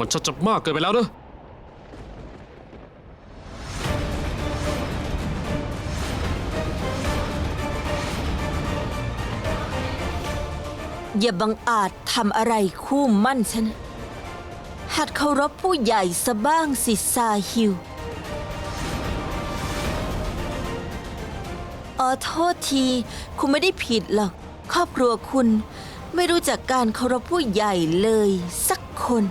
มันชัดจะมากเกินไปแล้วเนอะอย่าบังอาจทำอะไรคู่มั่นฉัน หัดเคารพผู้ใหญ่ซะบ้างสิซาฮิวอ๋อโทษที คุณไม่ได้ผิดหรอก ครอบครัวคุณไม่รู้จักการเคารพผู้ใหญ่เลยสักคน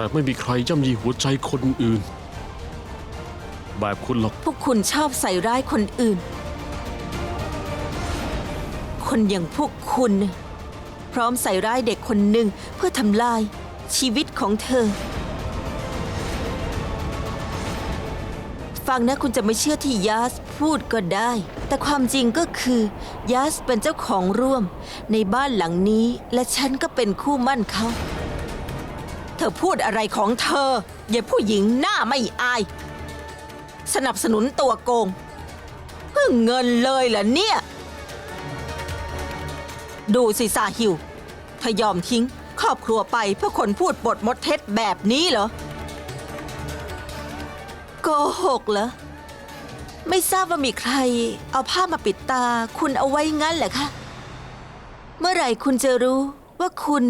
แต่ไม่มีใครย่ำยีหัวใจคนอื่น แบบคุณหรอก พวกคุณชอบใส่ร้ายคนอื่น คนอย่างพวกคุณ พร้อมใส่ร้ายเด็กคนหนึ่งเพื่อทำลายชีวิตของเธอ ฟังนะคุณจะไม่เชื่อที่ยาสพูดก็ได้ แต่ความจริงก็คือยาสเป็นเจ้าของร่วม ในบ้านหลังนี้และฉันก็เป็นคู่มั่นเขา เธอพูดอะไรของเธออย่าผู้หญิงหน้าไม่อาย สนับสนุนตัวโกง เพื่อเงินเลยเหรอเนี่ย ดูสิซาฮิวเธอยอมทิ้งครอบครัวไปเพื่อคนพูดบทมดเท็จแบบนี้เหรอ โกหกเหรอ ไม่ทราบว่ามีใคร เอาผ้ามาปิดตาคุณเอาไว้งั้นเหรอคะ เมื่อไหร่คุณจะรู้ว่าคุณ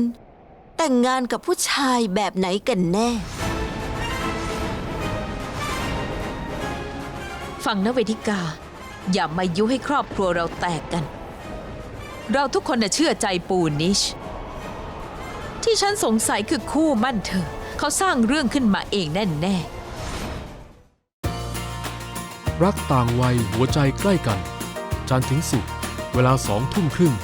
แต่งงานกับผู้ชายแบบไหนกันแน่ ฟังนะเวทิกา อย่ามายุให้ครอบครัวเราแตกกัน เราทุกคนน่ะเชื่อใจปูนิช ที่ฉันสงสัยคือคู่มั่นเธอ เขาสร้างเรื่องขึ้นมาเองแน่ๆรักต่างวัยหัวใจใกล้กัน จันทร์ถึงศุกร์เวลาสองทุ่มครึ่ง